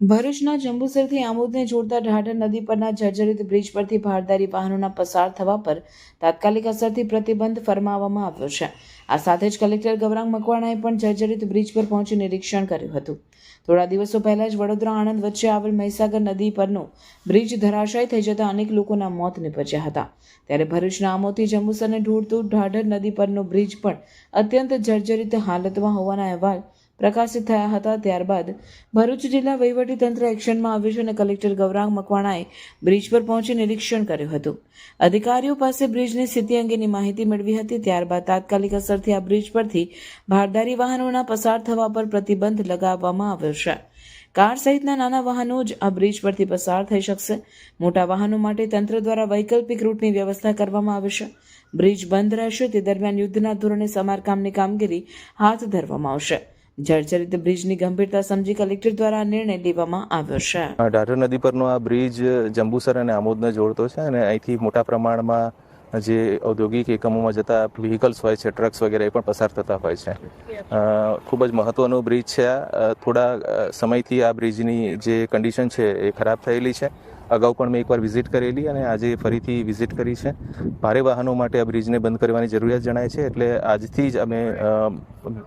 ભરૂચના જંબુસરથી આમોદને જોડતા ઢાઢર નદી પરના જર્જરિત બ્રિજ પરથી ભારદારી વાહનોના પસાર થવા પર તાત્કાલિક અસરથી પ્રતિબંધ ફરમાવવામાં આવ્યો છે. આ સાથે જ કલેક્ટર ગૌરાંગ મકવાણાએ પણ જર્જરિત બ્રિજ પર પહોંચી નિરીક્ષણ કર્યું હતું. થોડા દિવસો પહેલા જ વડોદરા આણંદ વચ્ચે આવેલ મહીસાગર નદી પરનો બ્રિજ ધરાશાય થઈ જતા અનેક લોકોના મોત નીપજ્યા હતા. ત્યારે ભરૂચના આમોદથી જંબુસરને ઢોળતું ઢાઢર નદી પરનો બ્રિજ પણ અત્યંત જર્જરિત હાલતમાં હોવાના અહેવાલ પ્રકાશિત થયા હતા ત્યારબાદ ભરૂચ જિલ્લા વહીવટીતંત્ર એક્શનમાં આવ્યું છે અને કલેક્ટર ગૌરાંગ મકવાણાએ બ્રિજ પર પહોંચી નિરીક્ષણ કર્યું હતું. અધિકારીઓ પાસે બ્રિજની સ્થિતિ અંગેની માહિતી મેળવી હતી. ત્યારબાદ તાત્કાલિક અસરથી આ બ્રિજ પરથી ભારદારી વાહનોના પસાર થવા પર પ્રતિબંધ લગાવવામાં આવ્યો છે. કાર સહિતના નાના વાહનો જ આ બ્રિજ પરથી પસાર થઈ શકશે. મોટા વાહનો માટે તંત્ર દ્વારા વૈકલ્પિક રૂટની વ્યવસ્થા કરવામાં આવે છે. બ્રિજ બંધ રહેશે. તે દરમિયાન યુદ્ધના ધોરણે સમારકામની કામગીરી હાથ ધરવામાં આવશે. જર્જરિત બ્રિજની ગંભીરતા સમજી કલેક્ટર દ્વારા નિર્ણય લેવામાં આવ્યો છે. ઢાઢર નદી પરનો આ બ્રિજ જંબુસર અને આમોદને જોડતો છે અને અહીંથી મોટા પ્રમાણમાં જે ઔદ્યોગિક એકમોમાં જતા વ્હીકલ્સ હોય છે ટ્રક્સ વગેરે એ પણ પસાર થતા હોય છે. ખૂબ જ મહત્વનો બ્રિજ છે આ. થોડા સમયથી આ બ્રિજની જે કન્ડિશન છે એ ખરાબ થયેલી છે. અગાઉ પણ મેં એકવાર વિઝિટ કરેલી અને આજે ફરીથી વિઝિટ કરી છે. ભારે વાહનો માટે આ બ્રિજને બંધ કરવાની જરૂરિયાત જણાય છે એટલે આજથી જ અમે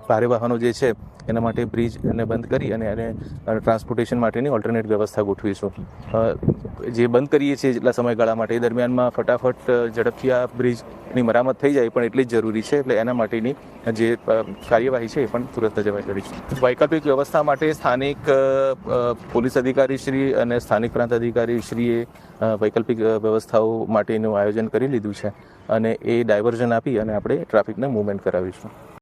ભારે વાહનો જે છે એના માટે બ્રિજને બંધ કરી અને એને ટ્રાન્સપોર્ટેશન માટેની ઓલ્ટરનેટ વ્યવસ્થા ગોઠવીશું. જે બંધ કરીએ છીએ જેટલા સમયગાળા માટે, એ દરમિયાનમાં ફટાફટ ઝડપથી આ બ્રિજની મરામત થઈ જાય, પણ એટલી જ જરૂરી છે એટલે એના માટેની જે કાર્યવાહી છે એ પણ તુરંત જ અમે કરીશું. વૈકલ્પિક વ્યવસ્થા માટે સ્થાનિક પોલીસ અધિકારી શ્રી અને સ્થાનિક પ્રાંત અધિકારી શ્રીએ વૈકલ્પિક વ્યવસ્થાઓ માટેનું આયોજન કરી લીધું છે અને એ ડાયવર્ઝન આપી અને આપણે ટ્રાફિકને મૂવમેન્ટ કરાવીશું.